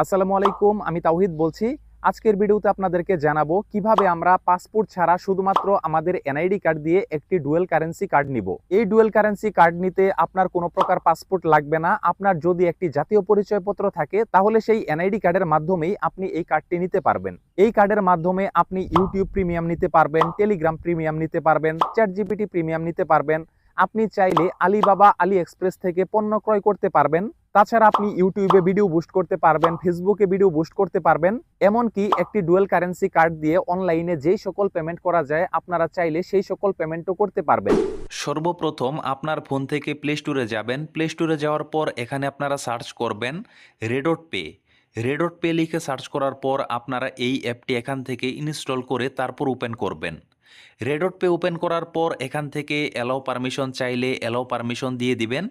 আসসালামু আলাইকুম, আমি তাওহিদ বলছি। আজকের ভিডিওতে আপনাদেরকে জানাব কীভাবে আমরা পাসপোর্ট ছাড়া শুধুমাত্র আমাদের এনআইডি কার্ড দিয়ে একটি ডুয়েল কারেন্সি কার্ড নিব। এই ডুয়েল কারেন্সি কার্ড নিতে আপনার কোনো প্রকার পাসপোর্ট লাগবে না। আপনার যদি একটি জাতীয় পরিচয়পত্র থাকে, তাহলে সেই এনআইডি কার্ডের মাধ্যমেই আপনি এই কার্ডটি নিতে পারবেন। এই কার্ডের মাধ্যমে আপনি ইউটিউব প্রিমিয়াম নিতে পারবেন, টেলিগ্রাম প্রিমিয়াম নিতে পারবেন চ্যাট জিপিটি প্রিমিয়াম নিতে পারবেন। আপনি চাইলে আলিবাবা আলি এক্সপ্রেস থেকে পণ্য ক্রয় করতে পারবেন। তাছাড়া আপনি ইউটিউবে ভিডিও বুস্ট করতে পারবেন ফেসবুকে ভিডিও বুস্ট করতে পারবেন, এমনকি একটি ডুয়েল কারেন্সি কার্ড দিয়ে অনলাইনে যেই সকল পেমেন্ট করা যায়, আপনারা চাইলে সেই সকল পেমেন্টও করতে পারবেন। সর্বপ্রথম আপনার ফোন থেকে প্লে স্টোরে যাবেন। প্লে স্টোরে যাওয়ার পর এখানে আপনারা সার্চ করবেন রেডট পে রেডট পে লিখে সার্চ করার পর আপনারা এই অ্যাপটি এখান থেকে ইনস্টল করে তারপর ওপেন করবেন। রেডট পে ওপেন করার পর এখান থেকে অ্যালাও পারমিশন চাইলে অ্যালাও পারমিশন দিয়ে দিবেন।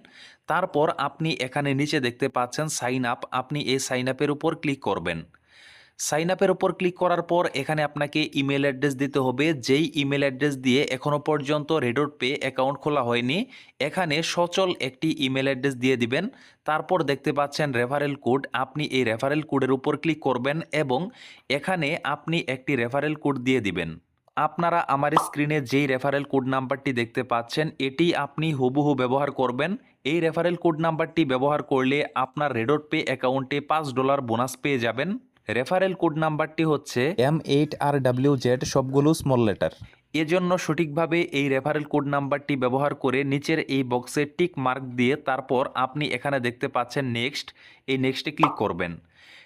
তারপর আপনি এখানে নিচে দেখতে পাচ্ছেন সাইন আপ। আপনি এই সাইন আপের উপর ক্লিক করবেন। সাইন আপের উপর ক্লিক করার পর এখানে আপনাকে ইমেল অ্যাড্রেস দিতে হবে। যেই ইমেল অ্যাড্রেস দিয়ে এখনও পর্যন্ত রেডট পে অ্যাকাউন্ট খোলা হয়নি, এখানে সচল একটি ইমেল অ্যাড্রেস দিয়ে দিবেন। তারপর দেখতে পাচ্ছেন রেফারেল কোড। আপনি এই রেফারেল কোডের উপর ক্লিক করবেন এবং এখানে আপনি একটি রেফারেল কোড দিয়ে দিবেন। আপনারা আমার স্ক্রিনে যেই রেফারেল কোড নাম্বারটি দেখতে পাচ্ছেন, এটি আপনি হুবহু ব্যবহার করবেন। এই রেফারেল কোড নাম্বারটি ব্যবহার করলে আপনার রেডট পে অ্যাকাউন্টে পাঁচ ডলার বোনাস পেয়ে যাবেন। রেফারেল কোড নাম্বারটি হচ্ছে M eight R W Z সবগুলো স্মল লেটার এজন্য সঠিকভাবে এই রেফারেল কোড নাম্বারটি ব্যবহার করে নিচের এই বক্সে টিক মার্ক দিয়ে তারপর আপনি এখানে দেখতে পাচ্ছেন নেক্সট এই নেক্সটে ক্লিক করবেন।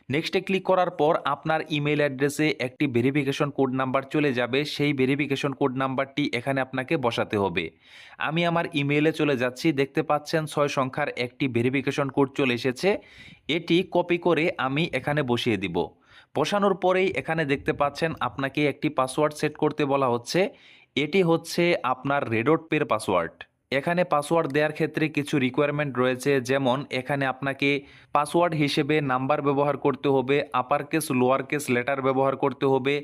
নেক্সটে ক্লিক করার পর আপনার ইমেল অ্যাড্রেসে একটি ভেরিফিকেশন কোড নাম্বার চলে যাবে। সেই ভেরিফিকেশন কোড নাম্বারটি এখানে আপনাকে বসাতে হবে। আমি আমার ইমেলে চলে যাচ্ছি। দেখতে পাচ্ছেন ছয় সংখ্যার একটি ভেরিফিকেশন কোড চলে এসেছে। এটি কপি করে আমি এখানে বসিয়ে দিব। বসানোর পরেই এখানে দেখতে পাচ্ছেন আপনাকে একটি পাসওয়ার্ড সেট করতে বলা হচ্ছে। এটি হচ্ছে আপনার রেডট পের পাসওয়ার্ড এখানে পাসওয়ার্ড দেওয়ার ক্ষেত্রে কিছু রিকোয়ারমেন্ট রয়েছে, যেমন এখানে আপনাকে পাসওয়ার্ড হিসেবে নাম্বার ব্যবহার করতে হবে upper case lower case letter ব্যবহার করতে হবে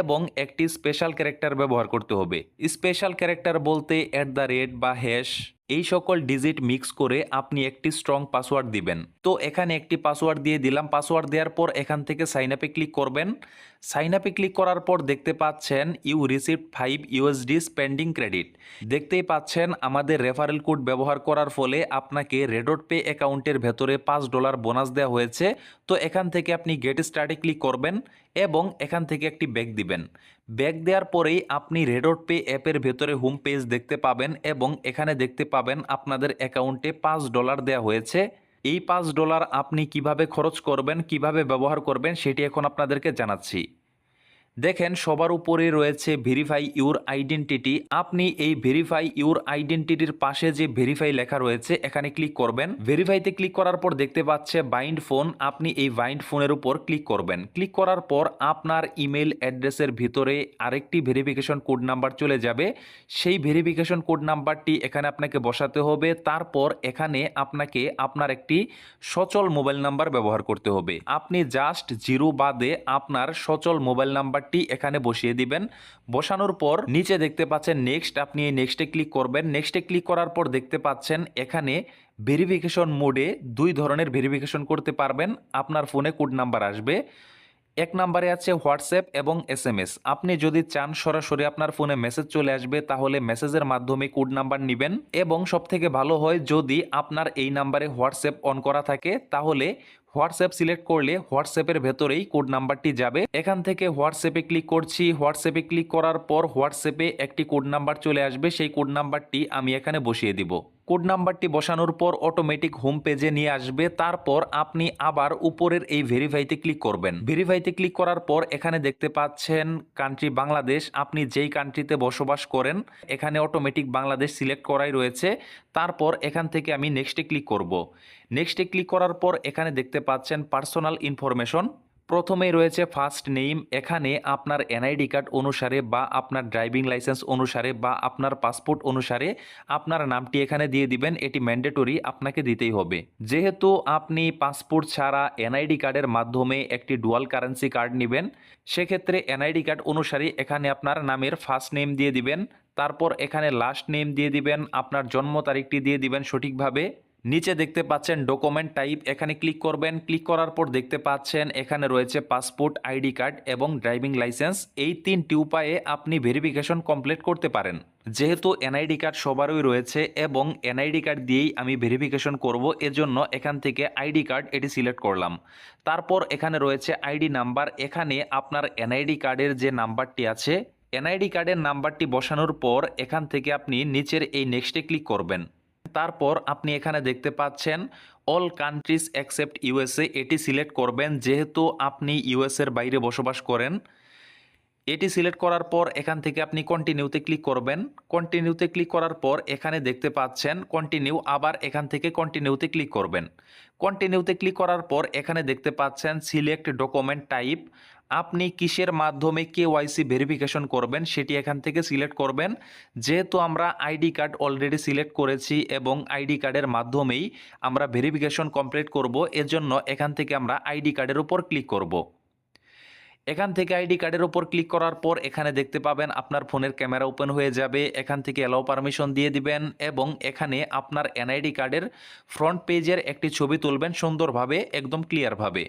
এবং একটি স্পেশাল ক্যারেক্টার ব্যবহার করতে হবে। স্পেশাল ক্যারেক্টার বলতে অ্যাট দ্য রেট বা হ্যাশ এই সকল ডিজিট মিক্স করে আপনি একটি স্ট্রং পাসওয়ার্ড দিবেন। তো এখানে একটি পাসওয়ার্ড দিয়ে দিলাম। পাসওয়ার্ড দেওয়ার পর এখান থেকে সাইন আপে ক্লিক করবেন। সাইন আপে ক্লিক করার পর দেখতে পাচ্ছেন you receive five USD spending credit দেখতেই পাচ্ছেন আমাদের রেফারেল কোড ব্যবহার করার ফলে আপনাকে রেডট পে অ্যাকাউন্টের ভেতরে পাঁচ ডলার বোনাস দেওয়া হয়েছে। তো এখান থেকে আপনি গেট স্টার্টে ক্লিক করবেন এবং এখান থেকে একটি ব্যাগ দিবেন। ব্যাগ দেওয়ার পরেই আপনি রেডট পে অ্যাপের ভেতরে হোম পেজ দেখতে পাবেন এবং এখানে দেখতে পাবেন আপনাদের অ্যাকাউন্টে পাঁচ ডলার দেওয়া হয়েছে। এই পাঁচ ডলার আপনি কীভাবে খরচ করবেন, কীভাবে ব্যবহার করবেন, সেটি এখন আপনাদেরকে জানাচ্ছি। দেখেন, সবার উপরে রয়েছে ভেরিফাই ইউর আইডেন্টিটি আপনি এই ভেরিফাই ইউর আইডেন্টিটির পাশে যে ভেরিফাই লেখা রয়েছে, এখানে ক্লিক করবেন। ভেরিফাইতে ক্লিক করার পর দেখতে পাচ্ছে বাইন্ড ফোন আপনি এই বাইন্ড ফোনের উপর ক্লিক করবেন। ক্লিক করার পর আপনার ইমেল অ্যাড্রেসের ভিতরে আরেকটি ভেরিফিকেশন কোড নাম্বার চলে যাবে। সেই ভেরিফিকেশন কোড নাম্বারটি এখানে আপনাকে বসাতে হবে। তারপর এখানে আপনাকে আপনার একটি সচল মোবাইল নাম্বার ব্যবহার করতে হবে। আপনি জাস্ট জিরো বাদে আপনার সচল মোবাইল নাম্বারটি এখানে বসিয়ে দিবেন। বসানোর পর নিচে দেখতে পাচ্ছেন নেক্সট আপনি এই নেক্সটে ক্লিক করবেন। নেক্সটে ক্লিক করার পর দেখতে পাচ্ছেন এখানে ভেরিফিকেশন মোডে দুই ধরনের ভেরিফিকেশন করতে পারবেন। আপনার ফোনে কোড নাম্বার আসবে। এক নাম্বারে আছে হোয়াটসঅ্যাপ এবং এস আপনি যদি চান সরাসরি আপনার ফোনে মেসেজ চলে আসবে, তাহলে মেসেজের মাধ্যমে কোড নাম্বার নেবেন। এবং সবথেকে ভালো হয়, যদি আপনার এই নাম্বারে হোয়াটসঅ্যাপ অন করা থাকে, তাহলে হোয়াটসঅ্যাপ সিলেক্ট করলে হোয়াটসঅ্যাপের ভেতরেই কোড নাম্বারটি যাবে। এখান থেকে হোয়াটসঅ্যাপে ক্লিক করছি। হোয়াটসঅ্যাপে ক্লিক করার পর হোয়াটসঅ্যাপে একটি কোড নাম্বার চলে আসবে। সেই কোড নাম্বারটি আমি এখানে বসিয়ে দিব। কোড নাম্বারটি বসানোর পর অটোমেটিক হোম পেজে নিয়ে আসবে। তারপর আপনি আবার উপরের এই ভেরিফাইতে ক্লিক করবেন। ভেরিফাইতে ক্লিক করার পর এখানে দেখতে পাচ্ছেন কান্ট্রি বাংলাদেশ আপনি যেই কান্ট্রিতে বসবাস করেন, এখানে অটোমেটিক বাংলাদেশ সিলেক্ট করাই রয়েছে। তারপর এখান থেকে আমি নেক্সটে ক্লিক করব। নেক্সটে ক্লিক করার পর এখানে দেখতে পাচ্ছেন পার্সোনাল ইনফরমেশন প্রথমেই রয়েছে ফার্স্ট নেম এখানে আপনার এনআইডি কার্ড অনুসারে বা আপনার ড্রাইভিং লাইসেন্স অনুসারে বা আপনার পাসপোর্ট অনুসারে আপনার নামটি এখানে দিয়ে দিবেন, এটি ম্যান্ডেটরি আপনাকে দিতেই হবে। যেহেতু আপনি পাসপোর্ট ছাড়া এনআইডি কার্ডের মাধ্যমে একটি ডুয়াল কারেন্সি কার্ড নেবেন, সেক্ষেত্রে এনআইডি কার্ড অনুসারে এখানে আপনার নামের ফার্স্ট নেম দিয়ে দিবেন, তারপর এখানে লাস্ট নেম দিয়ে দিবেন, আপনার জন্ম তারিখটি দিয়ে দিবেন সঠিকভাবে। নিচে দেখতে পাচ্ছেন ডকুমেন্ট টাইপ এখানে ক্লিক করবেন। ক্লিক করার পর দেখতে পাচ্ছেন এখানে রয়েছে পাসপোর্ট আইডি কার্ড এবং ড্রাইভিং লাইসেন্স এই তিনটি উপায়ে আপনি ভেরিফিকেশন কমপ্লিট করতে পারেন। যেহেতু এনআইডি কার্ড সবারই রয়েছে এবং এনআইডি কার্ড দিয়েই আমি ভেরিফিকেশন করব, এজন্য এখান থেকে আইডি কার্ড এটি সিলেক্ট করলাম। তারপর এখানে রয়েছে আইডি নাম্বার এখানে আপনার এনআইডি কার্ডের যে নাম্বারটি আছে এনআইডি কার্ডের নাম্বারটি বসানোর পর এখান থেকে আপনি নিচের এই নেক্সটে ক্লিক করবেন। তারপর আপনি এখানে দেখতে পাচ্ছেন অল কান্ট্রিজ অ্যাকসেপ্ট ইউএসএ এটি সিলেক্ট করবেন যেহেতু আপনি ইউএসএর বাইরে বসবাস করেন। এটি সিলেক্ট করার পর এখান থেকে আপনি কন্টিনিউতে ক্লিক করবেন। কন্টিনিউতে ক্লিক করার পর এখানে দেখতে পাচ্ছেন কন্টিনিউ আবার এখান থেকে কন্টিনিউতে ক্লিক করবেন। কন্টিনিউতে ক্লিক করার পর এখানে দেখতে পাচ্ছেন সিলেক্ট ডকুমেন্ট টাইপ আপনি কিসের মাধ্যমে কে কেওয়াইসি ভেরিফিকেশন করবেন সেটি এখান থেকে সিলেক্ট করবেন। যেহেতু আমরা আইডি কার্ড অলরেডি সিলেক্ট করেছি এবং আইডি কার্ডের মাধ্যমেই আমরা ভেরিফিকেশন কমপ্লিট করব, এজন্য এখান থেকে আমরা আইডি কার্ডের উপর ক্লিক করব। এখান থেকে আইডি কার্ডের উপর ক্লিক করার পর এখানে দেখতে পাবেন আপনার ফোনের ক্যামেরা ওপেন হয়ে যাবে। এখান থেকে অ্যালাউ পারমিশন দিয়ে দিবেন এবং এখানে আপনার এনআইডি কার্ডের ফ্রন্ট পেজের একটি ছবি তুলবেন সুন্দরভাবে, একদম ক্লিয়ারভাবে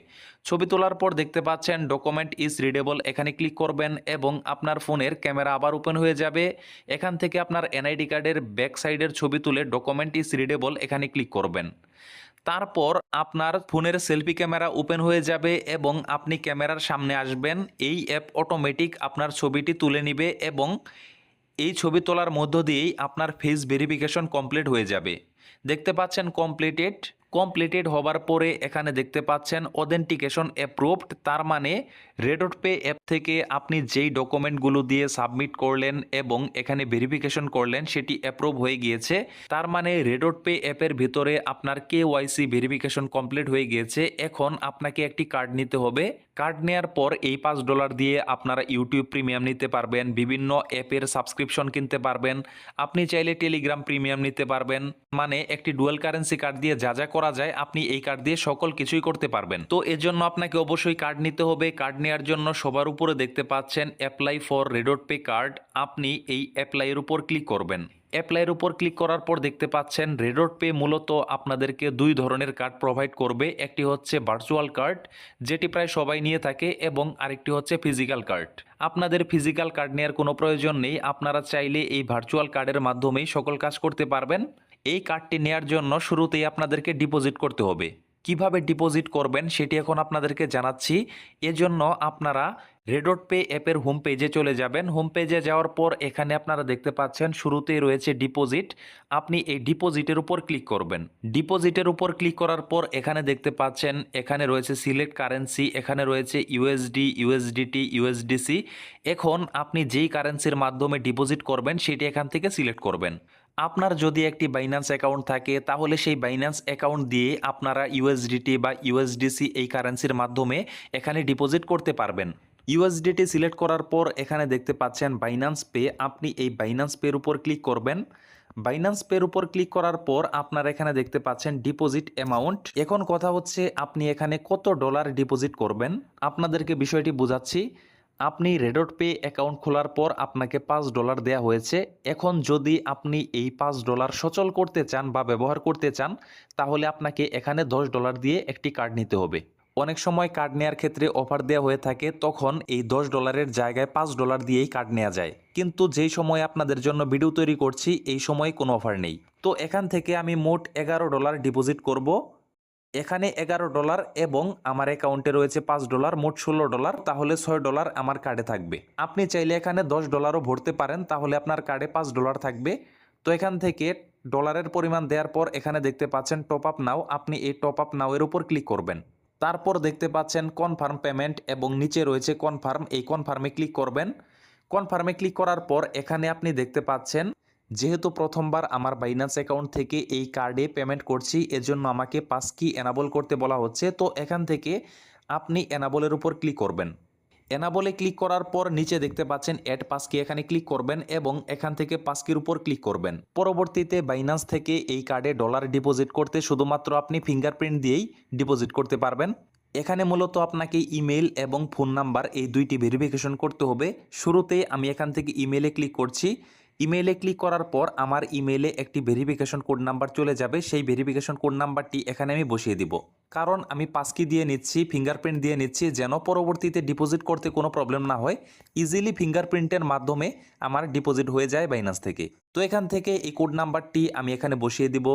ছবি তোলার পর দেখতে পাচ্ছেন ডকুমেন্ট ইজ রিডেবল এখানে ক্লিক করবেন এবং আপনার ফোনের ক্যামেরা আবার ওপেন হয়ে যাবে। এখান থেকে আপনার এনআইডি কার্ডের ব্যাক সাইডের ছবি তুলে ডকুমেন্ট ইজ রিডেবল এখানে ক্লিক করবেন। তারপর আপনার ফোনের সেলফি ক্যামেরা ওপেন হয়ে যাবে এবং আপনি ক্যামেরার সামনে আসবেন। এই অ্যাপ অটোমেটিক আপনার ছবিটি তুলে নিবে এবং এই ছবি তোলার মধ্য দিয়েই আপনার ফেস ভেরিফিকেশন কমপ্লিট হয়ে যাবে। দেখতে পাচ্ছেন কমপ্লিটেড। কমপ্লিটেড হবার পরে এখানে দেখতে পাচ্ছেন অথেন্টিকেশন অ্যাপ্রুভড তার মানে রেডট পে অ্যাপ থেকে আপনি যেই ডকুমেন্টগুলো দিয়ে সাবমিট করলেন এবং এখানে ভেরিফিকেশন করলেন, সেটি অ্যাপ্রুভ হয়ে গিয়েছে। তার মানে রেডট পে অ্যাপের ভিতরে আপনার কে ওয়াইসি ভেরিফিকেশন কমপ্লিট হয়ে গিয়েছে। এখন আপনাকে একটি কার্ড নিতে হবে। কার্ড নেওয়ার পর এই পাঁচ ডলার দিয়ে আপনারা ইউটিউব প্রিমিয়াম নিতে পারবেন, বিভিন্ন অ্যাপের সাবস্ক্রিপশন কিনতে পারবেন। আপনি চাইলে টেলিগ্রাম প্রিমিয়াম নিতে পারবেন। মানে একটি ডুয়েল কারেন্সি কার্ড দিয়ে যা যা করা যায়, আপনি এই কার্ড দিয়ে সকল কিছুই করতে পারবেন। তো এর জন্য আপনাকে অবশ্যই কার্ড নিতে হবে। কার্ড নেওয়ার জন্য সবার উপরে দেখতে পাচ্ছেন apply for RedotPay card আপনি এই অ্যাপ্লাইয়ের উপর ক্লিক করবেন। অ্যাপ্লাইয়ের উপর ক্লিক করার পর দেখতে পাচ্ছেন রেডট পে মূলত আপনাদেরকে দুই ধরনের কার্ড প্রোভাইড করবে। একটি হচ্ছে ভার্চুয়াল কার্ড যেটি প্রায় সবাই নিয়ে থাকে, এবং আরেকটি হচ্ছে ফিজিক্যাল কার্ড আপনাদের ফিজিক্যাল কার্ড নেওয়ার কোনো প্রয়োজন নেই। আপনারা চাইলে এই ভার্চুয়াল কার্ডের মাধ্যমেই সকল কাজ করতে পারবেন। এই কার্ডটি নেয়ার জন্য শুরুতেই আপনাদেরকে ডিপোজিট করতে হবে। কীভাবে ডিপোজিট করবেন সেটি এখন আপনাদেরকে জানাচ্ছি। এজন্য আপনারা রেডট পে অ্যাপের হোম পেজে চলে যাবেন। হোম পেজে যাওয়ার পর এখানে আপনারা দেখতে পাচ্ছেন, শুরুতেই রয়েছে ডিপোজিট আপনি এই ডিপোজিটের উপর ক্লিক করবেন। ডিপোজিটের উপর ক্লিক করার পর এখানে দেখতে পাচ্ছেন, এখানে রয়েছে সিলেক্ট কারেন্সি এখানে রয়েছে ইউএসডি ইউএসডিটি ইউএসডিসি এখন আপনি যেই কারেন্সির মাধ্যমে ডিপোজিট করবেন, সেটি এখান থেকে সিলেক্ট করবেন। আপনার যদি একটি বাইন্যান্স অ্যাকাউন্ট থাকে, তাহলে সেই বাইন্যান্স অ্যাকাউন্ট দিয়ে আপনারা ইউএসডিটি বা ইউএসডিসি এই কারেন্সির মাধ্যমে এখানে ডিপোজিট করতে পারবেন। ইউএসডিটি সিলেক্ট করার পর এখানে দেখতে পাচ্ছেন বাইন্যান্স পে আপনি এই বাইন্যান্স পের উপর ক্লিক করবেন। বাইন্যান্স পের উপর ক্লিক করার পর আপনারা এখানে দেখতে পাচ্ছেন ডিপোজিট অ্যামাউন্ট এখন কথা হচ্ছে আপনি এখানে কত ডলার ডিপোজিট করবেন। আপনাদেরকে বিষয়টি বোঝাচ্ছি। আপনি রেডট পে অ্যাকাউন্ট খোলার পর আপনাকে পাঁচ ডলার দেওয়া হয়েছে। এখন যদি আপনি এই পাঁচ ডলার সচল করতে চান বা ব্যবহার করতে চান, তাহলে আপনাকে এখানে দশ ডলার দিয়ে একটি কার্ড নিতে হবে। অনেক সময় কার্ড নেওয়ার ক্ষেত্রে অফার দেওয়া হয়ে থাকে, তখন এই দশ ডলারের জায়গায় পাঁচ ডলার দিয়েই কার্ড নেওয়া যায়। কিন্তু যেই সময় আপনাদের জন্য ভিডিও তৈরি করছি, এই সময় কোনো অফার নেই। তো এখান থেকে আমি মোট এগারো ডলার ডিপোজিট করব। এখানে এগারো ডলার এবং আমার অ্যাকাউন্টে রয়েছে পাঁচ ডলার মোট ষোলো ডলার তাহলে ছয় ডলার আমার কার্ডে থাকবে। আপনি চাইলে এখানে দশ ডলারও ভরতে পারেন, তাহলে আপনার কার্ডে পাঁচ ডলার থাকবে। তো এখান থেকে ডলারের পরিমাণ দেওয়ার পর এখানে দেখতে পাচ্ছেন টপ আপ নাও আপনি এই টপ আপ নাও এর উপর ক্লিক করবেন। তারপর দেখতে পাচ্ছেন কনফার্ম পেমেন্ট এবং নিচে রয়েছে কনফার্ম এই কনফার্মে ক্লিক করবেন। কনফার্মে ক্লিক করার পর এখানে আপনি দেখতে পাচ্ছেন, যেহেতু প্রথমবার আমার বাইন্যান্স অ্যাকাউন্ট থেকে এই কার্ডে পেমেন্ট করছি, এজন্য আমাকে পাস কি এনাবল করতে বলা হচ্ছে, তো এখান থেকে আপনি এনাবলের উপর ক্লিক করবেন। এনাবলে ক্লিক করার পর নিচে দেখতে পাচ্ছেন অ্যাড পাসকি এখানে ক্লিক করবেন এবং এখান থেকে পাসকির উপর ক্লিক করবেন। পরবর্তীতে বাইন্যান্স থেকে এই কার্ডে ডলার ডিপোজিট করতে শুধুমাত্র আপনি ফিঙ্গারপ্রিন্ট দিয়েই ডিপোজিট করতে পারবেন। এখানে মূলত আপনাকে ইমেল এবং ফোন নাম্বার এই দুইটি ভেরিফিকেশন করতে হবে। শুরুতে আমি এখান থেকে ইমেলে ক্লিক করছি। ইমেইলে ক্লিক করার পর আমার ইমেইলে একটি ভেরিফিকেশন কোড নাম্বার চলে যাবে। সেই ভেরিফিকেশন কোড নাম্বারটি এখানে আমি বসিয়ে দিব। কারণ আমি পাসকি দিয়ে নিচ্ছি ফিঙ্গারপ্রিন্ট দিয়ে নিচ্ছি, যেন পরবর্তীতে ডিপোজিট করতে কোনো প্রবলেম না হয়। ইজিলি ফিঙ্গারপ্রিন্টের মাধ্যমে আমার ডিপোজিট হয়ে যায় বাইনাস থেকে। তো এখান থেকে এই কোড নাম্বারটি আমি এখানে বসিয়ে দিব।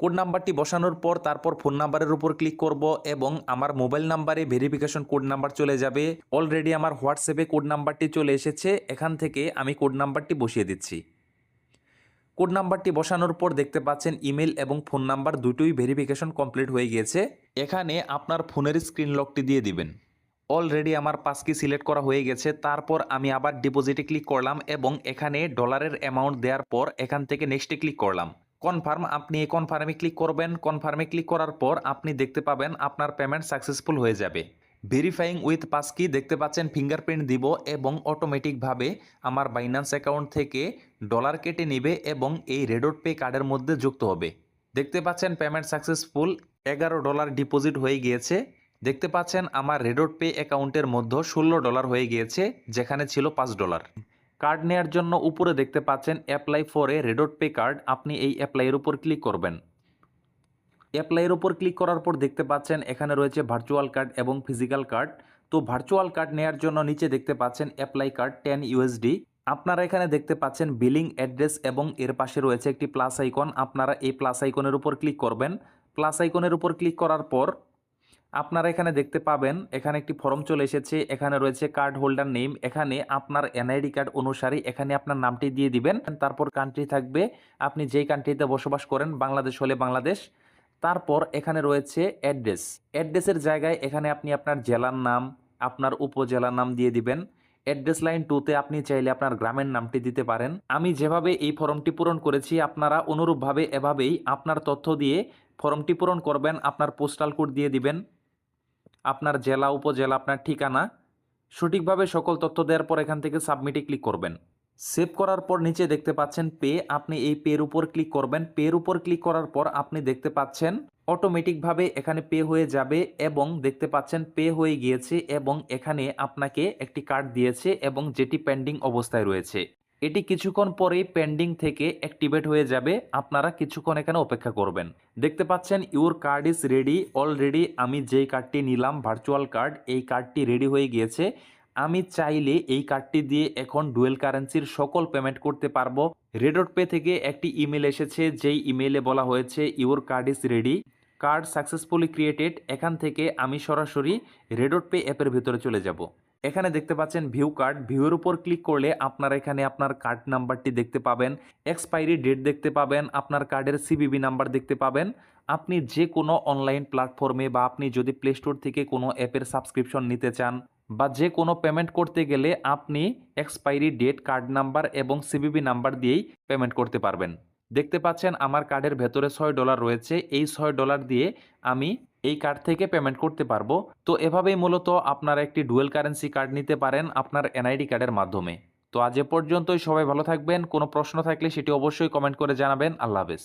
কোড নাম্বারটি বসানোর পর তারপর ফোন নাম্বারের উপর ক্লিক করব এবং আমার মোবাইল নাম্বারে ভেরিফিকেশন কোড নাম্বার চলে যাবে। অলরেডি আমার হোয়াটসঅ্যাপে কোড নাম্বারটি চলে এসেছে। এখান থেকে আমি কোড নাম্বারটি বসিয়ে দিচ্ছি। কোড নাম্বারটি বসানোর পর দেখতে পাচ্ছেন ইমেল এবং ফোন নাম্বার দুটোই ভেরিফিকেশন কমপ্লিট হয়ে গিয়েছে। এখানে আপনার ফোনের স্ক্রিন লকটি দিয়ে দিবেন। অলরেডি আমার পাসকি সিলেক্ট করা হয়ে গেছে। তারপর আমি আবার ডিপোজিটে ক্লিক করলাম এবং এখানে ডলারের অ্যামাউন্ট দেওয়ার পর এখান থেকে নেক্সটে ক্লিক করলাম। কনফার্ম আপনি এই কনফার্মে ক্লিক করবেন। কনফার্মে ক্লিক করার পর আপনি দেখতে পাবেন আপনার পেমেন্ট সাকসেসফুল হয়ে যাবে। ভেরিফাইং উইথ পাসকি দেখতে পাচ্ছেন ফিঙ্গারপ্রিন্ট দিব এবং অটোমেটিকভাবে আমার বাইন্যান্স অ্যাকাউন্ট থেকে ডলার কেটে নেবে এবং এই রেডোট পে কার্ডের মধ্যে যুক্ত হবে। দেখতে পাচ্ছেন পেমেন্ট সাকসেসফুল এগারো ডলার ডিপোজিট হয়ে গিয়েছে। দেখতে পাচ্ছেন আমার রেডোট পে অ্যাকাউন্টের মধ্যে ষোলো ডলার হয়ে গিয়েছে, যেখানে ছিল পাঁচ ডলার কার্ড নেওয়ার জন্য উপরে দেখতে পাচ্ছেন apply for a RedotPay card আপনি এই অ্যাপ্লাইয়ের উপর ক্লিক করবেন। অ্যাপ্লাইয়ের উপর ক্লিক করার পর দেখতে পাচ্ছেন এখানে রয়েছে ভার্চুয়াল কার্ড এবং ফিজিক্যাল কার্ড তো ভার্চুয়াল কার্ড নেওয়ার জন্য নিচে দেখতে পাচ্ছেন অ্যাপ্লাই কার্ড টেন ইউএসডি আপনারা এখানে দেখতে পাচ্ছেন বিলিং অ্যাড্রেস এবং এর পাশে রয়েছে একটি প্লাস আইকন আপনারা এই প্লাস আইকনের উপর ক্লিক করবেন। প্লাস আইকনের উপর ক্লিক করার পর আপনারা এখানে দেখতে পাবেন, এখানে একটি ফর্ম চলে এসেছে, এখানে রয়েছে কার্ড হোল্ডার নেম এখানে আপনার এনআইডি কার্ড অনুসারে এখানে আপনার নামটি দিয়ে দিবেন, তারপর কান্ট্রি থাকবে, আপনি যেই কান্ট্রিতে বসবাস করেন, বাংলাদেশ হলে বাংলাদেশ, তারপর এখানে রয়েছে অ্যাড্রেস অ্যাড্রেসের জায়গায় এখানে আপনি আপনার জেলার নাম, আপনার উপজেলার নাম দিয়ে দিবেন অ্যাড্রেস লাইন টুতে আপনি চাইলে আপনার গ্রামের নামটি দিতে পারেন, আমি যেভাবে এই ফর্মটি পূরণ করেছি, আপনারা অনুরূপভাবে এভাবেই আপনার তথ্য দিয়ে ফর্মটি পূরণ করবেন, আপনার পোস্টাল কোড দিয়ে দিবেন আপনার জেলা, উপজেলা, আপনার ঠিকানা, সঠিকভাবে সকল তথ্য দেওয়ার পর এখান থেকে সাবমিটে ক্লিক করবেন। সেভ করার পর নিচে দেখতে পাচ্ছেন পে আপনি এই পের উপর ক্লিক করবেন। পের উপর ক্লিক করার পর আপনি দেখতে পাচ্ছেন অটোমেটিকভাবে এখানে পে হয়ে যাবে এবং দেখতে পাচ্ছেন পে হয়ে গিয়েছে এবং এখানে আপনাকে একটি কার্ড দিয়েছে এবং যেটি পেন্ডিং অবস্থায় রয়েছে। এটি কিছুক্ষণ পরেই পেন্ডিং থেকে অ্যাক্টিভেট হয়ে যাবে। আপনারা কিছুক্ষণ এখানে অপেক্ষা করবেন। দেখতে পাচ্ছেন your card is ready already আমি যেই কার্ডটি নিলাম ভার্চুয়াল কার্ড এই কার্ডটি রেডি হয়ে গিয়েছে। আমি চাইলে এই কার্ডটি দিয়ে এখন ডুয়েল কারেন্সির সকল পেমেন্ট করতে পারব। রেডট পে থেকে একটি ইমেল এসেছে, যেই ইমেলে বলা হয়েছে your card is ready card successfully created এখান থেকে আমি সরাসরি রেডট পে অ্যাপের ভিতরে চলে যাব। এখানে দেখতে পাচ্ছেন ভিউ কার্ড। ভিউর উপর ক্লিক করলে আপনারা এখানে আপনার কার্ড নাম্বারটি দেখতে পাবেন। এক্সপায়ারি ডেট দেখতে পাবেন। আপনার কার্ডের সিবিবি নাম্বার দেখতে পাবেন। আপনি যে কোনো অনলাইন প্ল্যাটফর্মে বা আপনি যদি প্লে স্টোর থেকে কোনো অ্যাপের সাবস্ক্রিপশন নিতে চান বা যে কোনো পেমেন্ট করতে গেলে আপনি এক্সপায়ারি ডেট, কার্ড নাম্বার এবং সিবিবি নাম্বার দিয়েই পেমেন্ট করতে পারবেন। দেখতে পাচ্ছেন আমার কার্ডের ভেতরে ছয় ডলার রয়েছে। এই ছয় ডলার দিয়ে আমি এই কার্ড থেকে পেমেন্ট করতে পারব। তো এভাবেই মূলত আপনারা একটি ডুয়েল কারেন্সি কার্ড নিতে পারেন আপনার এনআইডি কার্ডের মাধ্যমে। তো আজ এ পর্যন্তই সবাই ভালো থাকবেন। কোনো প্রশ্ন থাকলে সেটি অবশ্যই কমেন্ট করে জানাবেন। আল্লাহ হাফেজ।